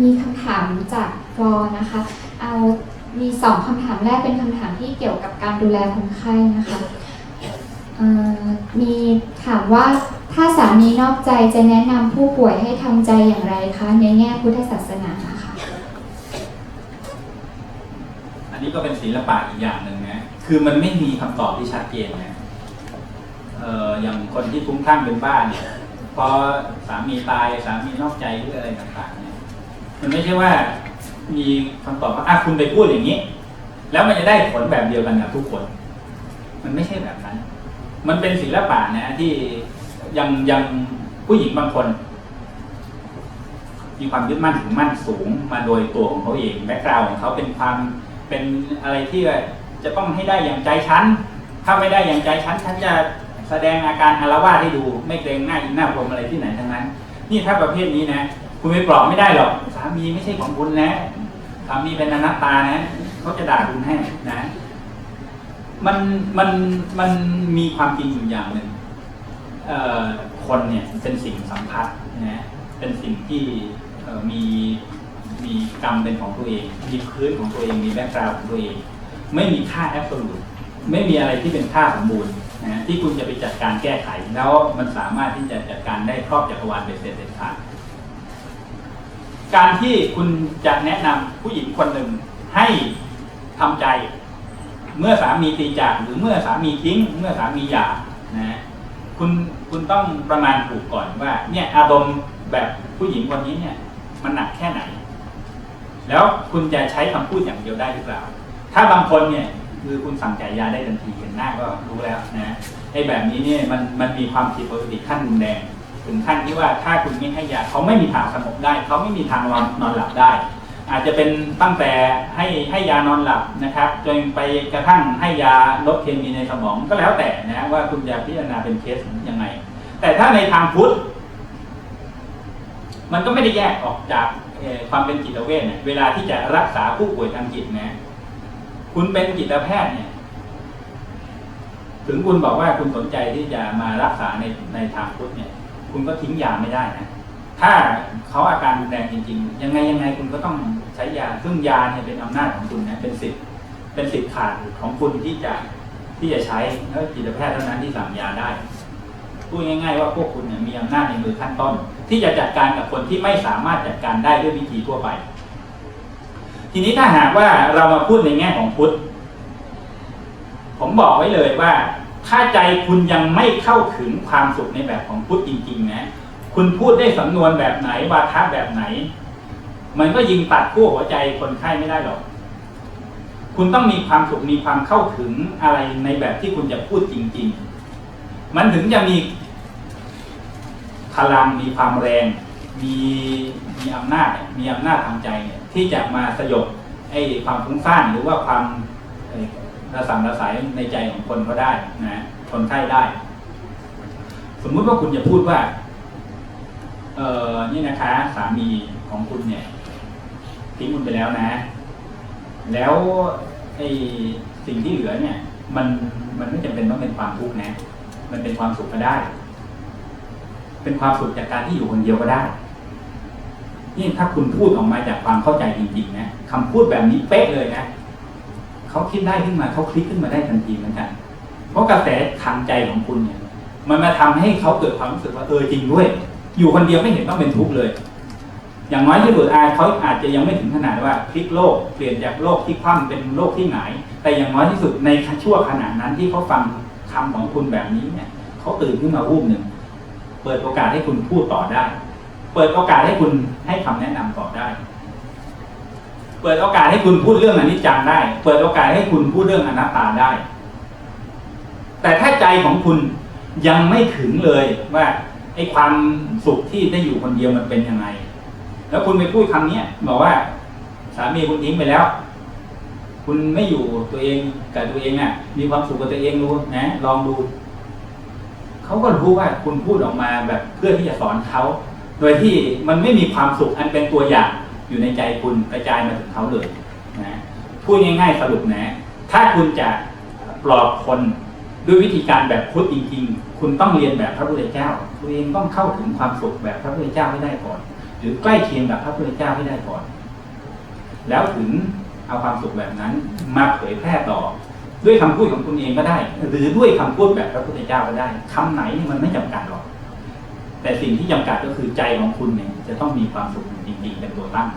มีคำถามจากฟอนะคะ เอามีสองคำถามแรกเป็นคำถามที่เกี่ยวกับการดูแลคนไข้นะคะมีถามว่าถ้าสามีนอกใจจะแนะนำผู้ป่วยให้ทำใจอย่างไรคะในแง่พุทธศาสนาค่ะอันนี้ก็เป็นศิลปะอีกอย่างหนึ่งนะคือมันไม่มีคำตอบที่ชัดเจนนะเอออย่างคนที่คุ้มคลั่งเป็นบ้านเนี่ยพอสามีตายสามีนอกใจหรืออะไรต่างๆเนี่ย มันไม่ใช่ว่ามีคำตอบว่าอะคุณไปพูดอย่างนี้ แล้วมันจะได้ผลแบบเดียวกันกับทุกคน มันไม่ใช่แบบนั้น มันเป็นศิลปะนะที่ยังยังผู้หญิงบางคน มีความยึดมั่นถือมั่นสูงมาโดยตัวของเขาเองแบ็กกราวของเขาเป็นความเป็นอะไรที่จะต้องให้ได้อย่างใจฉันถ้าไม่ได้อย่างใจฉันฉันจะแสดงอาการอารวาสให้ดู ไม่เกรงหน้าอินหน้าพรมอะไรที่ไหนทั้งนั้น นี่ถ้าประเภทนี้นะ คุณไปปลอบไม่ได้หรอกสามีไม่ใช่ของคุณนะสามีเป็นอนัตตานะเขาจะด่าคุณให้นะมันมันมันมีความจริงอยู่อย่างหนึ่งคนเนี่ยเป็นสิ่งสัมผัสนะเป็นสิ่งที่มีมีกรรมเป็นของตัวเอง มีพื้นของตัวเองมีแบ็กกราวด์ของตัวเอง ไม่มีค่าแอบสูตไม่มีอะไรที่เป็นค่าสมบูรณ์นะที่คุณจะไปจัดการแก้ไข แล้วมันสามารถที่จะจัดการได้ครอบจักรวาลเป็นเสร็จเด็ดขาด การที่คุณจะแนะนำผู้หญิงคนหนึ่งให้ทำใจ เมื่อสามีตีจากหรือเมื่อสามีทิ้ง เมื่อสามีหย่านะคุณคุณต้องประมาณถูกก่อนว่า เนี่ยอารมณ์แบบผู้หญิงคนนี้เนี่ยมันหนักแค่ไหน แล้วคุณจะใช้คำพูดอย่างเดียวได้หรือเปล่า ถ้าบางคนเนี่ยคือคุณสั่งจ่ายยาได้ทันทีเห็นหน้าก็รู้แล้วนะไอ้แบบนี้เนี่ยมันมันมีความผิดปกติขั้นรุนแรง ถึงขั้นที่ว่าถ้าคุณไม่ให้ยาเขาไม่มีทางสงบได้ เขาไม่มีทางนอนนอนหลับได้ อาจจะเป็นตั้งแต่ให้ให้ยานอนหลับนะครับจนไปกระทั่งให้ยาลดเคมีในสมองก็แล้วแต่นะว่าคุณจะพิจารณาเป็นเคสยังไง แต่ถ้าในทางพุทธมันก็ไม่ได้แยกออกจากความเป็นจิตเวชเนี่ยเวลาที่จะรักษาผู้ป่วยทางจิตนะคุณเป็นจิตแพทย์เนี่ยถึงคุณบอกว่าคุณสนใจที่จะมารักษาในในทางพุทธเนี่ย คุณก็ทิ้งยาไม่ได้นะถ้าเขาอาการรุนแรงจริง ๆ ยังไงยังไงคุณก็ต้องใช้ยาซึ่งยาเนี่ยเป็นอำนาจของคุณนะเป็นสิทธิ์เป็นสิทธิ์ขาดของคุณที่จะที่จะใช้แล้วจิตแพทย์เท่านั้นที่สั่งยาได้พูดง่ายๆว่าพวกคุณเนี่ยมีอำนาจในมือขั้นต้น ที่จะจัดการกับคนที่ไม่สามารถจัดการได้ด้วยวิธีทั่วไป ทีนี้ถ้าหากว่าเรามาพูดในแง่ของพุทธผมบอกไว้เลยว่า ถ้าใจคุณยังไม่เข้าถึงความสุขในแบบของพุทธจริง ๆ นะ คุณพูดได้สำนวนแบบไหนวาทะแบบไหน มันก็ยิงตัดขั้วหัวใจคนไข้ไม่ได้หรอก คุณต้องมีความสุขมีความเข้าถึงอะไรในแบบที่คุณจะพูดจริง ๆ มันถึงจะมีพลังมีความแรง มีมีอำนาจมีอำนาจทางใจเนี่ยที่จะมาสยบไอ้ความฟุ้งซ่านหรือว่าความ ระสำระสายในใจของคนก็ได้นะคนไข้ได้ สมมุติว่าคุณจะพูดว่า เออนี่นะคะ สามีของคุณเนี่ยทิ้งคุณไปแล้วนะ แล้วไอ้สิ่งที่เหลือเนี่ย มันมันไม่จำเป็นต้องเป็นความทุกข์นะ มันเป็นความสุขก็ได้ เป็นความสุขจากการที่อยู่คนเดียวก็ได้นี่ถ้าคุณพูดออกมาจากความเข้าใจจริงๆนะคำพูดแบบนี้เป๊ะเลยนะ เขาคิดได้ขึ้นมาเขาคลิกขึ้นมาได้ทันทีเหมือนกัน เพราะกระแสทางใจของคุณเนี่ย มันมาทำให้เขาเกิดความรู้สึกว่าเออจริงด้วย อยู่คนเดียวไม่เห็นต้องเป็นทุกข์เลย อย่างน้อยที่สุดอาเขาอาจจะยังไม่ถึงขนาดว่าพลิกโลกเปลี่ยนจากโลกที่คว่ำเป็นโลกที่หงาย แต่อย่างน้อยที่สุดในชั่วขณะนั้นที่เขาฟังคำของคุณแบบนี้เนี่ยเขาตื่นขึ้นมาวูบหนึ่งเปิดโอกาสให้คุณพูดต่อได้ เปิดโอกาสให้คุณให้คำแนะนำต่อได้ เปิดโอกาสให้คุณพูดเรื่องอนิจจังได้ เปิดโอกาสให้คุณพูดเรื่องอนัตตาได้ แต่ถ้าใจของคุณยังไม่ถึงเลยว่าไอ้ความสุขที่ได้อยู่คนเดียวมันเป็นยังไง แล้วคุณไปพูดคำเนี้ยบอกว่า สามีคุณทิ้งไปแล้ว คุณไม่อยู่ตัวเองกับตัวเองอะ มีความสุขกับตัวเองรู้นะ ลองดู เขาก็รู้ว่าคุณพูดออกมาแบบเพื่อที่จะสอนเขา โดยที่มันไม่มีความสุขอันเป็นตัวอย่าง อยู่ในใจคุณกระจายมาถึงเขาเลยนะพูดง่ายๆสรุปนะ ถ้าคุณจะปลอบคนด้วยวิธีการแบบพุทธจริง ๆ คุณต้องเรียนแบบพระพุทธเจ้า ตัวเองต้องเข้าถึงความสุขแบบพระพุทธเจ้าให้ได้ก่อน หรือใกล้เคียงกับพระพุทธเจ้าให้ได้ก่อน แล้วถึงเอาความสุขแบบนั้นมาเผยแพร่ต่อ ด้วยคำพูดของคุณเองก็ได้ หรือด้วยคำพูดแบบพระพุทธเจ้าก็ได้ คำไหนมันไม่จำกัดหรอก แต่สิ่งที่จำกัดก็คือใจของคุณเนี่ยจะต้องมีความสุขจริงๆเป็นตัวตั้ง